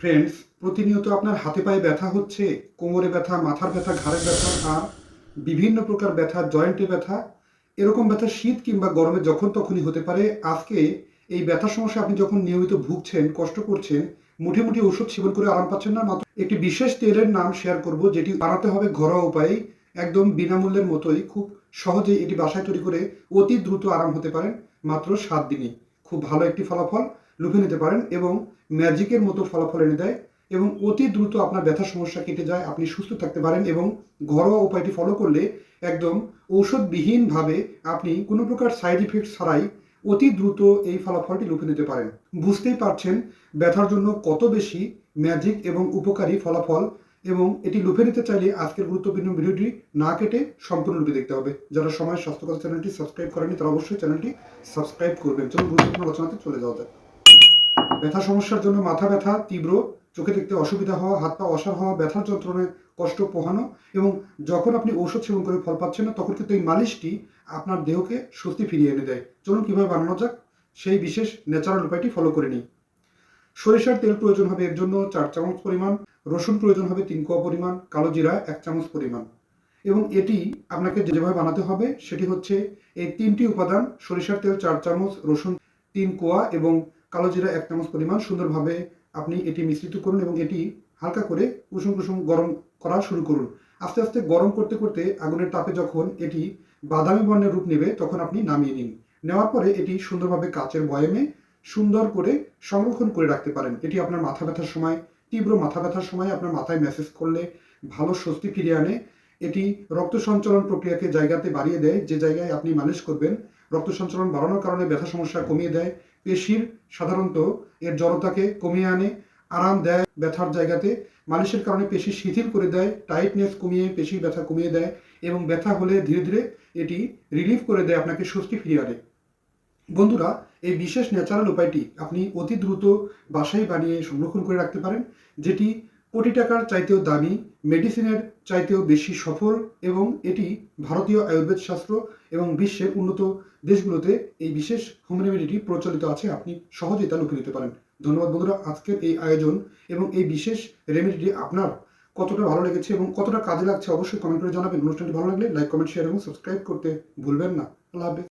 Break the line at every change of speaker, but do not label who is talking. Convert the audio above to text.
Friends প্রতিনিয়ত আপনার হাতে পায়ে ব্যথা হচ্ছে, কোমরে ব্যথা, মাথার ব্যথা, ঘাড়ের ব্যথা আর বিভিন্ন প্রকার ব্যথা, জয়েন্টে ব্যথা। এরকম ব্যথা শীত কিংবা গরমে যখন তখনই হতে পারে। আজকে এই ব্যথা সমস্যা আপনি যখন নিয়মিত ভুগছেন, কষ্ট করছেন মুঠে মুঠে ওষুধ সেবন করে আরাম পাচ্ছেন না, মাত্র একটি বিশেষ তেলের নাম শেয়ার করব, যেটি বানাতে হবে ঘরোয়া উপায়ে, একদম বিনামূল্যের মতোই। খুব সহজেই এটি বাসায় তৈরি করে অতি দ্রুত আরাম হতে পারেন, মাত্র সাত দিনই খুব ভালো একটি ফলাফল। লুফে নিতে পারেন এবং ম্যাজিকের মতো ফলাফল এনে দেয় এবং অতি দ্রুত আপনার ব্যথা সমস্যা কেটে যায়, আপনি সুস্থ থাকতে পারেন এবং ঘরোয়া উপায়টি ফলো করলে একদম ঔষধবিহীনভাবে আপনি কোনো প্রকার সাইড ইফেক্ট ছাড়াই অতি দ্রুত এই ফলাফলটি লুফে নিতে পারেন। বুঝতেই পারছেন ব্যথার জন্য কত বেশি ম্যাজিক এবং উপকারী ফলাফল এবং এটি লুফে নিতে চাইলে আজকের গুরুত্বপূর্ণ ভিডিওটি না কেটে সম্পূর্ণরূপে দেখতে হবে। যারা সময় স্বাস্থ্যকর চ্যানেলটি সাবস্ক্রাইব করেনি তারা অবশ্যই চ্যানেলটি সাবস্ক্রাইব করবেন। চলুন গুরুত্বপূর্ণ আলোচনাতে চলে যাওয়া যাক। ব্যথা সমস্যার জন্য মাথা ব্যথা তীব্র, চোখে দেখতে অসুবিধা হওয়া, হাত পা অসার হওয়া, ব্যথার যন্ত্রণায় কষ্ট পোহানো এবং যখন আপনি ঔষধ সেবন করে ফল পাচ্ছেন না, তখন কিন্তু এই মালিশটি আপনার দেহকে স্বস্তি ফিরিয়ে এনে দেয়। চলুন কীভাবে বানানো যাক, সেই বিশেষ ন্যাচারাল উপায়টি ফলো করে নিই। সরিষার তেল প্রয়োজন হবে এর জন্য চার চামচ পরিমাণ, রসুন প্রয়োজন হবে তিন কোয়া পরিমাণ, কালো জিরা এক চামচ পরিমাণ এবং এটি আপনাকে যেভাবে বানাতে হবে সেটি হচ্ছে এই তিনটি উপাদান, সরিষার তেল চার চামচ, রসুন তিন কোয়া এবং কালো জিরা এক চামচ পরিমাণ সুন্দরভাবে আপনি এটি মিশ্রিত করুন এবং এটি হালকা করে কুসুম কুসুম গরম করা শুরু করুন। আস্তে আস্তে গরম করতে করতে আগুনের তাপে যখন এটি বাদামি বর্ণের রূপ নেবে, তখন আপনি নামিয়ে নিন। নেওয়ার পরে এটি সুন্দরভাবে কাচের বয়ামে সুন্দর করে সংরক্ষণ করে রাখতে পারেন। এটি আপনার মাথা ব্যথার সময়, তীব্র মাথা ব্যথার সময় আপনার মাথায় মেসেজ করলে ভালো স্বস্তি ফিরিয়ে আনে। এটি রক্ত সঞ্চালন প্রক্রিয়াকে জায়গাতে বাড়িয়ে দেয়। যে জায়গায় আপনি মালিশ করবেন, রক্ত সঞ্চালন বাড়ানোর কারণে ব্যথা সমস্যা কমিয়ে দেয়। পেশির সাধারণত এর জড়তাকে কমিয়ে আনে, আরাম দেয়, ব্যথার জায়গাতে মালিশের কারণে পেশি শিথিল করে দেয় টাইটনেস কমিয়ে, পেশির ব্যথা কমিয়ে দেয় এবং ব্যথা হলে ধীরে ধীরে এটি রিলিফ করে দেয় আপনাকে স্বস্তি ফিরিয়ে আনে। বন্ধুরা, এই বিশেষ ন্যাচারাল উপায়টি আপনি অতি দ্রুত বাসায় বানিয়ে সংরক্ষণ করে রাখতে পারেন, যেটি কোটি টাকার চাইতেও দামি, মেডিসিনের চাইতেও বেশি সফল এবং এটি ভারতীয় আয়ুর্বেদ শাস্ত্র এবং বিশ্বের উন্নত দেশগুলোতে এই বিশেষ হোম রেমেডিটি প্রচলিত আছে, আপনি সহজেই তা লুকিয়ে নিতে পারেন। ধন্যবাদ বন্ধুরা, আজকের এই আয়োজন এবং এই বিশেষ রেমেডিটি আপনার কতটা ভালো লেগেছে এবং কতটা কাজে লাগছে অবশ্যই কমেন্ট করে জানাবেন। অনুষ্ঠানটি ভালো লাগলে লাইক কমেন্ট শেয়ার এবং সাবস্ক্রাইব করতে ভুলবেন না। আল্লাহ